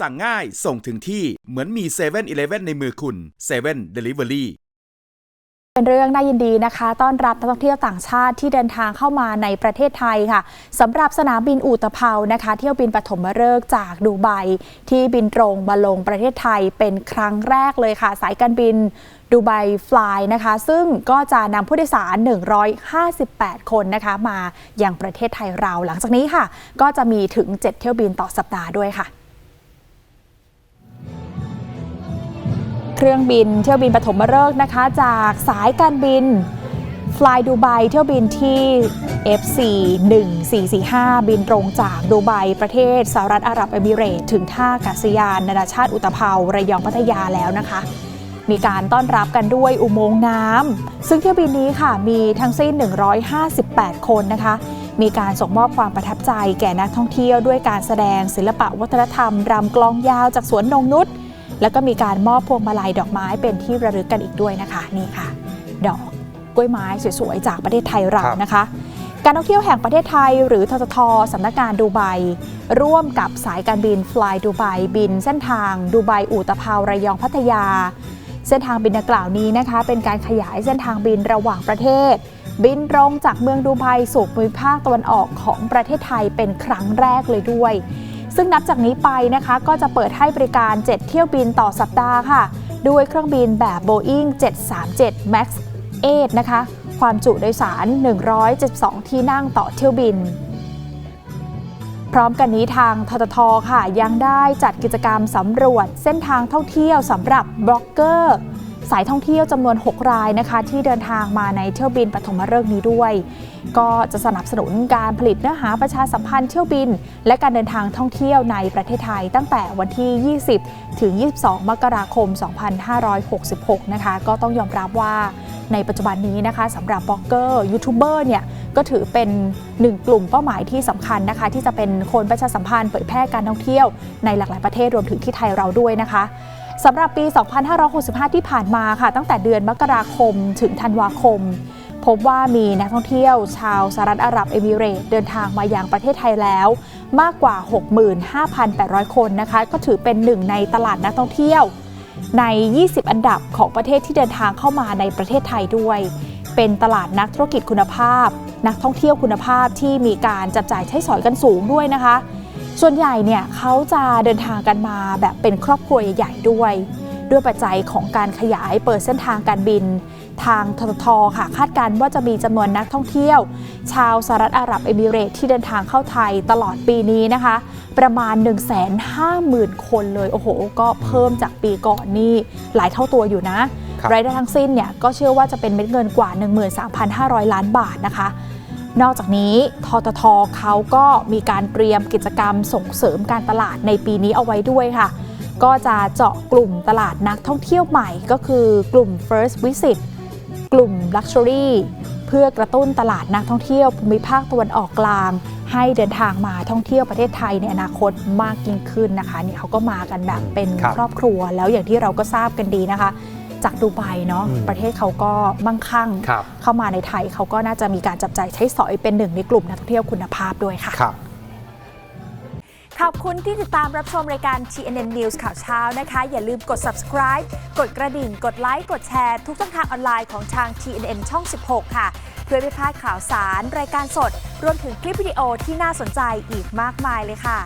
สั่งง่ายส่งถึงที่เหมือนมี7 e เ e ่ e อในมือคุณ7 Delivery เป็นเรื่องน่ายินดีนะคะ ต้อนรับนักท่องเที่ยวต่างชาติที่เดินทางเข้ามาในประเทศไทยค่ะสำหรับสนามบินอูตะเภานะคะ เที่ยวบินปฐมฤกษ์จากดูไบที่บินตรงมาลงประเทศไทยเป็นครั้งแรกเลยค่ะ สายการบินดูไบฟลายนะคะ ซึ่งก็จะนำผู้โดยสาร 158 คนนะคะ มาอย่างประเทศไทยเราหลังจากนี้ค่ะ ก็จะมีถึง 7 เที่ยวบินต่อสัปดาห์ด้วยค่ะ เครื่องบินเที่ยวบินปฐมฤกษ์นะคะ จากสายการบิน Fly ดูไบเที่ยวบินที่ FC 1445 บินตรงจากดูไบประเทศสหรัฐอาหรับเอมิเรตถึงท่าอากาศยานนานาชาติอุตภาระยองพัทยาแล้วนะคะ มีการต้อนรับกันด้วยอุโมงค์น้ำซึ่งเที่ยวบินนี้ค่ะมีทั้งสิ้น 158 คนนะคะ มีการส่งมอบความประทับใจแก่นักท่องเที่ยวด้วยการแสดงศิลปะวัฒนธรรมรำกลองยาวจากสวนนงนุษย์ แล้วก็มีการมอบพวงมาลัยดอกไม้เป็นที่ระลึกกันอีกด้วยนะคะ นี่ค่ะ ดอกกล้วยไม้สวยๆจากประเทศไทยเราครับนะคะ การท่องเที่ยวแห่งประเทศไทย หรือทททสำนักงานดูไบร่วมกับสายการบิน Fly ดูไบบิน เส้นทางดูไบอู่ตะเภาระยองพัทยา เส้นทางบินดังกล่าวนี้นะคะ เป็นการขยายเส้นทางบินระหว่างประเทศ บินตรงจากเมืองดูไบสู่ภูมิภาคตะวันออกของประเทศไทยเป็นครั้งแรกเลยด้วย ซึ่งนับจากนี้ไปนะคะก็จะเปิดให้บริการ 7 เที่ยวบินต่อสัปดาห์ค่ะ ด้วยเครื่องบินแบบ Boeing 737 MAX 8นะคะ ความจุโดยสาร 172 ที่นั่งต่อเที่ยวบิน พร้อมกันนี้ทางทททค่ะ ยังได้จัดกิจกรรมสำรวจเส้นทางท่องเที่ยวสำหรับบล็อกเกอร์ สายท่องเที่ยวจำนวน 6 รายนะคะที่เดินทางมาในเที่ยวบินปฐมฤกษ์นี้ด้วย ก็จะสนับสนุนการผลิตเนื้อหาประชาสัมพันธ์เที่ยวบิน และการเดินทางท่องเที่ยวในประเทศไทยตั้งแต่วันที่ 20 ถึง 22 มกราคม 2566 นะคะ ก็ต้องยอมรับว่าในปัจจุบันนี้นะคะสำหรับบล็อกเกอร์ยูทูบเบอร์เนี่ยก็ถือเป็นหนึ่งกลุ่มเป้าหมายที่สำคัญนะคะ ที่จะเป็นคนประชาสัมพันธ์เผยแพร่การท่องเที่ยวในหลากหลายประเทศรวมถึงที่ไทยเราด้วยนะคะ สำหรับปี 2565 ที่ผ่านมาค่ะ ตั้งแต่เดือนมกราคมถึงธันวาคม พบว่ามีนักท่องเที่ยวชาวสหรัฐอาหรับเอมิเรตเดินทางมายังประเทศไทยแล้ว มากกว่า 65,800 คนนะคะ ก็ถือเป็นหนึ่งในตลาดนักท่องเที่ยว ใน 20 อันดับของประเทศที่เดินทางเข้ามาในประเทศไทยด้วย เป็นตลาดนักธุรกิจคุณภาพ นักท่องเที่ยวคุณภาพที่มีการจับจ่ายใช้สอยกันสูงด้วยนะคะ ส่วนใหญ่เนี่ยเขาจะเดินทางกันมาแบบเป็นครอบครัวใหญ่ๆด้วย ด้วยปัจจัยของการขยายเปิดเส้นทางการบิน ทางทททค่ะคาดการณ์ว่าจะมีจำนวนนักท่องเที่ยว ชาวสหรัฐอาหรับเอมิเรตส์ที่เดินทางเข้าไทยตลอดปีนี้นะคะ ประมาณ 150,000 คนเลย โอ้โห ก็เพิ่มจากปีก่อนนี่หลายเท่าตัวอยู่นะครับรายได้ทั้งสิ้นเนี่ยก็เชื่อว่าจะเป็นเม็ดเงินกว่า 13,500 ล้านบาทนะคะ นอกจากนี้ทททเขาก็มีการเตรียมกิจกรรมส่งเสริมการตลาดในปีนี้เอาไว้ด้วยค่ะ ก็จะเจาะกลุ่มตลาดนักท่องเที่ยวใหม่ก็คือกลุ่ม first visit กลุ่ม Luxury เพื่อกระตุ้นตลาดนักท่องเที่ยวภูมิภาคตะวันออกกลาง ให้เดินทางมาท่องเที่ยวประเทศไทยในอนาคตมากยิ่งขึ้นนะคะนี่เขาก็มากันแบบเป็นครับครอบครัวแล้วอย่างที่เราก็ทราบกันดีนะคะ จากดูไบเนาะอืมประเทศเขาก็มั่งคั่งครับเข้ามาในไทยเขาก็น่าจะมีการจับจ่ายใช้สอยเป็นหนึ่งในกลุ่มนักท่องเที่ยวคุณภาพด้วยค่ะครับขอบคุณที่ติดตามรับชมรายการ TNN News ข่าวเช้านะคะ อย่าลืมกด subscribe กดกระดิ่ง กดไลค์ กดแชร์ ทุกช่องทางออนไลน์ของทาง TNN ช่อง 16 ค่ะ เพื่อไม่พลาดข่าวสาร รายการสด รวมถึงคลิปวิดีโอที่น่าสนใจอีกมากมายเลยค่ะ